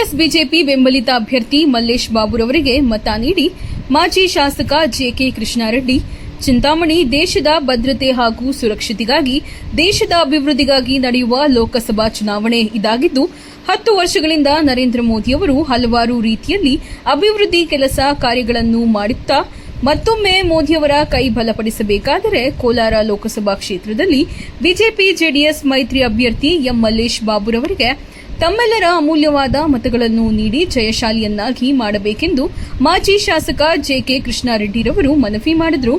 S BJP ಬೆಂಬಲಿತ ಅಭ್ಯರ್ಥಿ ಮಲ್ಲೇಶ್ ಬಾಬುರವರಿಗೆ ಮತ ನೀಡಿ ಮಾಜಿ ಶಾಸಕ ಜೆಕೆ ಕೃಷ್ಣಾರೆಡ್ಡಿ. ಚಿಂತಾಮಣಿ ದೇಶದ ಭದ್ರತೆ ಹಾಗೂ ಸುರಕ್ಷತೆಗಾಗಿ, ದೇಶದ ಅಭಿವೃದ್ಧಿಗಾಗಿ ನಡೆಯುವ ಲೋಕಸಭಾ ಚುನಾವಣೆ ಇದಾಗಿದ್ದು, ಹತ್ತು ವರ್ಷಗಳಿಂದ ನರೇಂದ್ರ ಮೋದಿಯವರು ಹಲವಾರು ರೀತಿಯಲ್ಲಿ ಅಭಿವೃದ್ಧಿ ಕೆಲಸ ಕಾರ್ಯಗಳನ್ನು ಮಾಡುತ್ತಾ, ಮತ್ತೊಮ್ಮೆ ಮೋದಿಯವರ ಕೈ ಬಲಪಡಿಸಬೇಕಾದರೆ ಕೋಲಾರ ಲೋಕಸಭಾ ಕ್ಷೇತ್ರದಲ್ಲಿ ಬಿಜೆಪಿ ಜೆಡಿಎಸ್ ಮೈತ್ರಿ ಅಭ್ಯರ್ಥಿ ಎಂ ಮಲ್ಲೇಶ್ ಬಾಬುರವರಿಗೆ ತಮ್ಮೆಲ್ಲರ ಅಮೂಲ್ಯವಾದ ಮತಗಳನ್ನು ನೀಡಿ ಜಯಶಾಲಿಯನ್ನಾಗಿ ಮಾಡಬೇಕೆಂದು ಮಾಜಿ ಶಾಸಕ ಜೆಕೆ ಕೃಷ್ಣಾರೆಡ್ಡಿರವರು ಮನವಿ ಮಾಡಿದರು.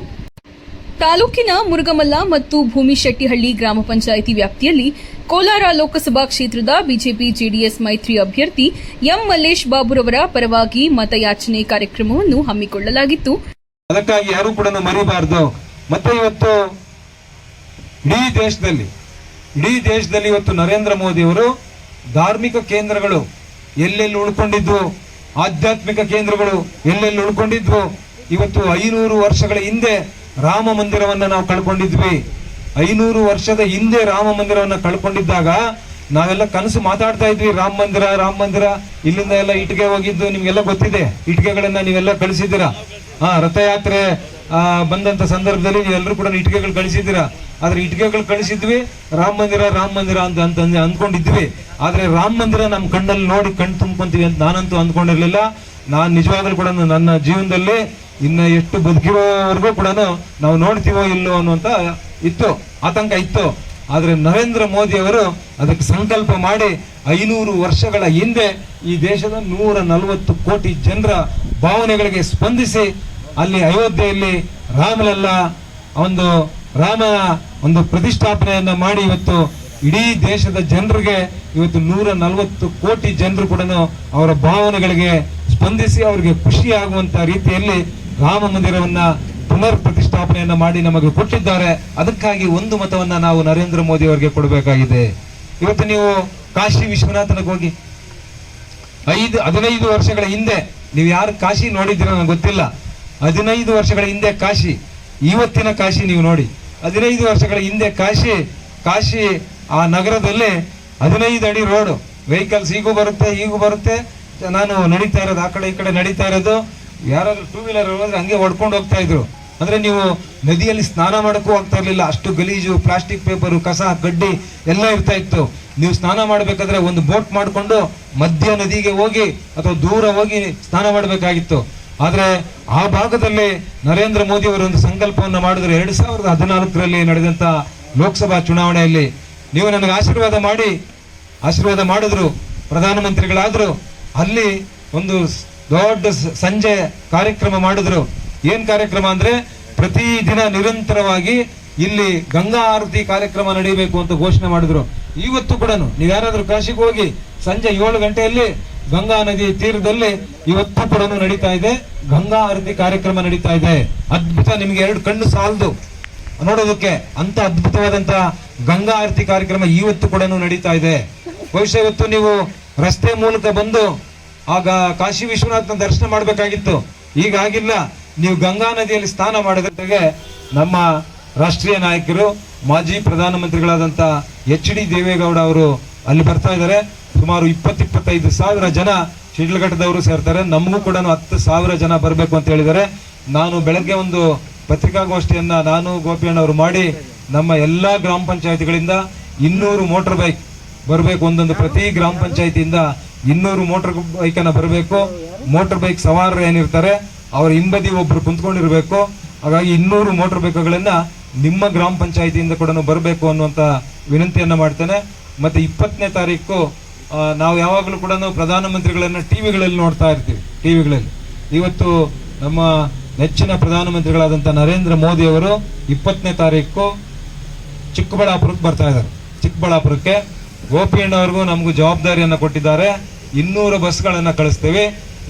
ತಾಲೂಕಿನ ಮುರುಗಮಲ್ಲ ಮತ್ತು ಭೂಮಿಶೆಟ್ಟಿಹಳ್ಳಿ ಗ್ರಾಮ ಪಂಚಾಯಿತಿ ವ್ಯಾಪ್ತಿಯಲ್ಲಿ ಕೋಲಾರ ಲೋಕಸಭಾ ಕ್ಷೇತ್ರದ ಬಿಜೆಪಿ ಜೆಡಿಎಸ್ ಮೈತ್ರಿ ಅಭ್ಯರ್ಥಿ ಎಂ ಮಲ್ಲೇಶ್ ಬಾಬುರವರ ಪರವಾಗಿ ಮತಯಾಚನೆ ಕಾರ್ಯಕ್ರಮವನ್ನು ಹಮ್ಮಿಕೊಳ್ಳಲಾಗಿತ್ತು. ಅದಕ್ಕಾಗಿ ಯಾರು ಕೂಡ ಮರಿಬಾರದು. ಮತ್ತೆ ಇವತ್ತು ಇಡೀ ದೇಶದಲ್ಲಿ ಇಡೀ ದೇಶದಲ್ಲಿ ಇವತ್ತು ನರೇಂದ್ರ ಮೋದಿ ಅವರು ಧಾರ್ಮಿಕ ಕೇಂದ್ರಗಳು ಎಲ್ಲೆಲ್ಲಿ ಉಳ್ಕೊಂಡಿದ್ವು? ಆಧ್ಯಾತ್ಮಿಕ ಕೇಂದ್ರಗಳು ಎಲ್ಲೆಲ್ಲಿ ಉಳ್ಕೊಂಡಿದ್ವು? ಇವತ್ತು ಐನೂರು ವರ್ಷಗಳ ಹಿಂದೆ ರಾಮ ಮಂದಿರವನ್ನ ನಾವು ಕಳ್ಕೊಂಡಿದ್ವಿ. ಐನೂರು ವರ್ಷದ ಹಿಂದೆ ರಾಮ ಮಂದಿರವನ್ನ ಕಳ್ಕೊಂಡಿದ್ದಾಗ ನಾವೆಲ್ಲ ಕನಸು ಮಾತಾಡ್ತಾ ಇದ್ವಿ, ರಾಮ ಮಂದಿರ ರಾಮ ಮಂದಿರ, ಇಲ್ಲಿಂದ ಎಲ್ಲ ಇಟ್ಟಿಗೆ ಹೋಗಿದ್ದು ನಿಮ್ಗೆಲ್ಲ ಗೊತ್ತಿದೆ. ಇಟ್ಟಿಗೆಗಳನ್ನ ನೀವೆಲ್ಲ ಕಳಿಸಿದ್ದೀರಾ? ಹಾ ರಥಯಾತ್ರೆ ಬಂದಂತ ಸಂದರ್ಭದಲ್ಲಿ ನೀವೆಲ್ಲರೂ ಕೂಡ ಇಟ್ಟಿಗೆಗಳು ಕಳಿಸಿದ್ದೀರಾ? ಆದ್ರೆ ಇಟ್ಟಿಗೆಗಳು ಕಳಿಸಿದ್ವಿ, ರಾಮ ಮಂದಿರ ರಾಮ ಮಂದಿರ ಅಂತ ಅಂತ ಅಂದ್- ಅಂದ್ಕೊಂಡಿದ್ವಿ. ಆದ್ರೆ ರಾಮ ಮಂದಿರ ನಮ್ಮ ಕಣ್ಣಲ್ಲಿ ನೋಡಿ ಕಣ್ ತುಂಬ್ಕೊಂತೀವಿ ಅಂತ ನಾನಂತೂ ಅಂದ್ಕೊಂಡಿರ್ಲಿಲ್ಲ. ನಾನು ನಿಜವಾಗ್ಲೂ ಕೂಡ ನನ್ನ ಜೀವನದಲ್ಲಿ ಇನ್ನ ಎಷ್ಟು ಬದುಕಿರೋವರೆಗೂ ಕೂಡ ನಾವು ನೋಡ್ತೀವೋ ಇಲ್ಲೋ ಅನ್ನುವಂತ ಇತ್ತು, ಆತಂಕ ಇತ್ತು. ಆದ್ರೆ ನರೇಂದ್ರ ಮೋದಿ ಅವರು ಅದಕ್ಕೆ ಸಂಕಲ್ಪ ಮಾಡಿ ಐನೂರು ವರ್ಷಗಳ ಹಿಂದೆ ಈ ದೇಶದ ನೂರ ನಲವತ್ತು ಕೋಟಿ ಜನರ ಭಾವನೆಗಳಿಗೆ ಸ್ಪಂದಿಸಿ ಅಲ್ಲಿ ಅಯೋಧ್ಯೆಯಲ್ಲಿ ರಾಮಲಲ್ಲ ಒಂದು ರಾಮನ ಒಂದು ಪ್ರತಿಷ್ಠಾಪನೆಯನ್ನ ಮಾಡಿ ಇವತ್ತು ಇಡೀ ದೇಶದ ಜನರಿಗೆ ಇವತ್ತು ನೂರ ನಲವತ್ತು ಕೋಟಿ ಜನರು ಕೂಡ ಅವರ ಭಾವನೆಗಳಿಗೆ ಸ್ಪಂದಿಸಿ ಅವರಿಗೆ ಖುಷಿ ಆಗುವಂತ ರೀತಿಯಲ್ಲಿ ರಾಮ ಮಂದಿರವನ್ನ ಪುನರ್ ಪ್ರತಿಷ್ಠಾಪನೆಯನ್ನು ಮಾಡಿ ನಮಗೆ ಕೊಟ್ಟಿದ್ದಾರೆ. ಅದಕ್ಕಾಗಿ ಒಂದು ಮತವನ್ನ ನಾವು ನರೇಂದ್ರ ಮೋದಿ ಅವರಿಗೆ ಕೊಡಬೇಕಾಗಿದೆ. ಇವತ್ತು ನೀವು ಕಾಶಿ ವಿಶ್ವನಾಥನಿಗೆ ಹೋಗಿ ಐದು ಹದಿನೈದು ವರ್ಷಗಳ ಹಿಂದೆ ನೀವು ಯಾರು ಕಾಶಿ ನೋಡಿದ್ದೀರೋ ನನಗೆ ಗೊತ್ತಿಲ್ಲ. ಹದಿನೈದು ವರ್ಷಗಳ ಹಿಂದೆ ಕಾಶಿ, ಇವತ್ತಿನ ಕಾಶಿ ನೀವು ನೋಡಿ. ಹದಿನೈದು ವರ್ಷಗಳ ಹಿಂದೆ ಕಾಶಿ ಕಾಶಿ ಆ ನಗರದಲ್ಲಿ ಹದಿನೈದು ಅಡಿ ರೋಡ್ ವೆಹಿಕಲ್ಸ್ ಈಗೂ ಬರುತ್ತೆ ಈಗೂ ಬರುತ್ತೆ. ನಾನು ನಡೀತಾ ಇರೋದು, ಆ ಕಡೆ ಈ ಕಡೆ ನಡೀತಾ ಇರೋದು. ಯಾರಾದರೂ ಟೂ ವೀಲರ್ ಹೋದ್ರೆ ಹಂಗೆ ಹೊಡ್ಕೊಂಡು ಹೋಗ್ತಾ ಇದ್ರು. ಅಂದ್ರೆ ನೀವು ನದಿಯಲ್ಲಿ ಸ್ನಾನ ಮಾಡೋಕ್ಕೂ ಹೋಗ್ತಾ ಇರಲಿಲ್ಲ. ಅಷ್ಟು ಗಲೀಜು ಪ್ಲಾಸ್ಟಿಕ್ ಪೇಪರು ಕಸ, ಗಡ್ಡಿ ಎಲ್ಲ ಇರ್ತಾ ಇತ್ತು. ನೀವು ಸ್ನಾನ ಮಾಡಬೇಕಾದ್ರೆ ಒಂದು ಬೋಟ್ ಮಾಡಿಕೊಂಡು ಮಧ್ಯ ನದಿಗೆ ಹೋಗಿ ಅಥವಾ ದೂರ ಹೋಗಿ ಸ್ನಾನ ಮಾಡಬೇಕಾಗಿತ್ತು. ಆದ್ರೆ ಆ ಭಾಗದಲ್ಲಿ ನರೇಂದ್ರ ಮೋದಿ ಅವರು ಒಂದು ಸಂಕಲ್ಪವನ್ನು ಮಾಡಿದ್ರು. ಎರಡು ಸಾವಿರದ ಹದಿನಾಲ್ಕರಲ್ಲಿ ನಡೆದಂಥ ಲೋಕಸಭಾ ಚುನಾವಣೆಯಲ್ಲಿ ನೀವು ನನಗೆ ಆಶೀರ್ವಾದ ಮಾಡಿ, ಆಶೀರ್ವಾದ ಮಾಡಿದ್ರು, ಪ್ರಧಾನಮಂತ್ರಿಗಳಾದರು, ಅಲ್ಲಿ ಒಂದು ದೊಡ್ಡ ಸಂಜೆ ಕಾರ್ಯಕ್ರಮ ಮಾಡಿದ್ರು. ಏನು ಕಾರ್ಯಕ್ರಮ ಅಂದರೆ ಪ್ರತಿದಿನ ನಿರಂತರವಾಗಿ ಇಲ್ಲಿ ಗಂಗಾ ಆರತಿ ಕಾರ್ಯಕ್ರಮ ನಡೆಯಬೇಕು ಅಂತ ಘೋಷಣೆ ಮಾಡಿದ್ರು. ಇವತ್ತು ಕೂಡ ನೀವು ಯಾರಾದರೂ ಕಾಶಿಗೆ ಹೋಗಿ ಸಂಜೆ ಏಳು ಗಂಟೆಯಲ್ಲಿ ಗಂಗಾ ನದಿ ತೀರದಲ್ಲಿ ಇವತ್ತು ಕೂಡ ನಡೀತಾ ಇದೆ. ಗಂಗಾ ಆರತಿ ಕಾರ್ಯಕ್ರಮ ನಡೀತಾ ಇದೆ. ಅದ್ಭುತ ನಿಮಗೆ ಎರಡು ಕಣ್ಣು ಸಾಲದು. ನೋಡೋದಕ್ಕೆ ಅಂತ ಅದ್ಭುತವಾದಂತ ಗಂಗಾ ಆರತಿ ಕಾರ್ಯಕ್ರಮ ಇವತ್ತು ಕೂಡ ನಡೀತಾ ಇದೆ. ಬಹುಶಃ ಇವತ್ತು ನೀವು ರಸ್ತೆ ಮೂಲಕ ಬಂದು ಆಗ ಕಾಶಿ ವಿಶ್ವನಾಥನ ದರ್ಶನ ಮಾಡಬೇಕಾಗಿತ್ತು. ಈಗ ಆಗಿಲ್ಲ ನೀವು ಗಂಗಾ ನದಿಯಲ್ಲಿ ಸ್ನಾನ ಮಾಡಿದ್ರೆ ನಮ್ಮ ರಾಷ್ಟ್ರೀಯ ನಾಯಕರು, ಮಾಜಿ ಪ್ರಧಾನಮಂತ್ರಿಗಳಾದಂತ ಎಚ್ ಡಿ ದೇವೇಗೌಡ ಅವರು ಅಲ್ಲಿ ಬರ್ತಾ ಇದ್ದಾರೆ. ಸುಮಾರು ಇಪ್ಪತ್ತು ಇಪ್ಪತ್ತೈದು ಸಾವಿರ ಜನ ಶಿಡ್ಲಘಟ್ಟದವರು ಸೇರ್ತಾರೆ. ನಮಗೂ ಕೂಡ ಹತ್ತು ಸಾವಿರ ಜನ ಬರಬೇಕು ಅಂತ ಹೇಳಿದ್ದಾರೆ. ನಾನು ಬೆಳಗ್ಗೆ ಒಂದು ಪತ್ರಿಕಾಗೋಷ್ಠಿಯನ್ನು ನಾನು, ಗೋಪಿಯಣ್ಣವರು ಮಾಡಿ ನಮ್ಮ ಎಲ್ಲ ಗ್ರಾಮ ಪಂಚಾಯತಿಗಳಿಂದ ಇನ್ನೂರು ಮೋಟಾರ್ ಬೈಕ್ ಬರಬೇಕು ಒಂದೊಂದು ಪ್ರತಿ ಗ್ರಾಮ ಪಂಚಾಯತಿಯಿಂದ ಇನ್ನೂರು ಮೋಟಾರ್ ಬೈಕನ್ನು ಬರಬೇಕು. ಮೋಟಾರ್ ಬೈಕ್ ಸವಾರರು ಏನಿರ್ತಾರೆ, ಅವರ ಹಿಂಬದಿ ಒಬ್ಬರು ಕುಂತ್ಕೊಂಡಿರಬೇಕು. ಹಾಗಾಗಿ ಇನ್ನೂರು ಮೋಟಾರ್ ಬೈಕ್ಗಳನ್ನು ನಿಮ್ಮ ಗ್ರಾಮ ಪಂಚಾಯತಿಯಿಂದ ಕೂಡ ಬರಬೇಕು ಅನ್ನುವಂಥ ವಿನಂತಿಯನ್ನು ಮಾಡ್ತೇನೆ. ಮತ್ತು ಇಪ್ಪತ್ತನೇ ತಾರೀಕು ನಾವು ಯಾವಾಗಲೂ ಕೂಡ ನಾವು ಪ್ರಧಾನಮಂತ್ರಿಗಳನ್ನ ಟಿವಿಗಳಲ್ಲಿ ನೋಡ್ತಾ ಇರ್ತೀವಿ, ಟಿವಿಗಳಲ್ಲಿ. ಇವತ್ತು ನಮ್ಮ ನೆಚ್ಚಿನ ಪ್ರಧಾನಮಂತ್ರಿಗಳಾದಂಥ ನರೇಂದ್ರ ಮೋದಿ ಅವರು ಇಪ್ಪತ್ತನೇ ತಾರೀಕು ಚಿಕ್ಕಬಳ್ಳಾಪುರಕ್ಕೆ ಬರ್ತಾ ಇದ್ದಾರೆ. ಚಿಕ್ಕಬಳ್ಳಾಪುರಕ್ಕೆ ಗೋಪಿಯಣ್ಣವ್ರಿಗೂ ನಮಗೂ ಜವಾಬ್ದಾರಿಯನ್ನು ಕೊಟ್ಟಿದ್ದಾರೆ. ಇನ್ನೂರು ಬಸ್ಗಳನ್ನು ಕಳಿಸ್ತೇವೆ.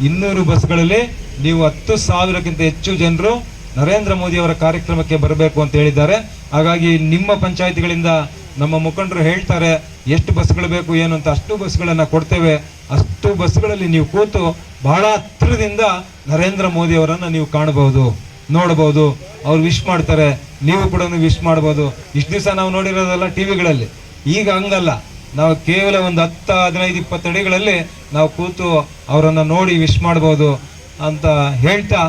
ಇನ್ನೂರು ಬಸ್ಗಳಲ್ಲಿ ನೀವು ಹತ್ತು ಸಾವಿರಕ್ಕಿಂತ ಹೆಚ್ಚು ಜನರು ನರೇಂದ್ರ ಮೋದಿ ಅವರ ಕಾರ್ಯಕ್ರಮಕ್ಕೆ ಬರಬೇಕು ಅಂತ ಹೇಳಿದ್ದಾರೆ. ಹಾಗಾಗಿ ನಿಮ್ಮ ಪಂಚಾಯತಿಗಳಿಂದ ನಮ್ಮ ಮುಖಂಡರು ಹೇಳ್ತಾರೆ, ಎಷ್ಟು ಬಸ್ಗಳು ಬೇಕು, ಏನು ಅಂತ ಅಷ್ಟು ಬಸ್ಗಳನ್ನು ಕೊಡ್ತೇವೆ. ಅಷ್ಟು ಬಸ್ಗಳಲ್ಲಿ ನೀವು ಕೂತು ಬಹಳ ಹತ್ತಿರದಿಂದ ನರೇಂದ್ರ ಮೋದಿ ಅವರನ್ನು ನೀವು ಕಾಣಬಹುದು, ನೋಡಬಹುದು. ಅವ್ರು ವಿಶ್ ಮಾಡ್ತಾರೆ, ನೀವು ಕೂಡ ವಿಶ್ ಮಾಡ್ಬೋದು. ಇಷ್ಟು ದಿವಸ ನಾವು ನೋಡಿರೋದಲ್ಲ ಟಿವಿಗಳಲ್ಲಿ. ಈಗ ಹಂಗಲ್ಲ. ನಾವು ಕೇವಲ ಒಂದು ಹತ್ತು, ಹದಿನೈದು, ಇಪ್ಪತ್ತು ಅಡಿಗಳಲ್ಲಿ ನಾವು ಕೂತು ಅವರನ್ನು ನೋಡಿ ವಿಶ್ ಮಾಡ್ಬೋದು ಅಂತ ಹೇಳ್ತಾ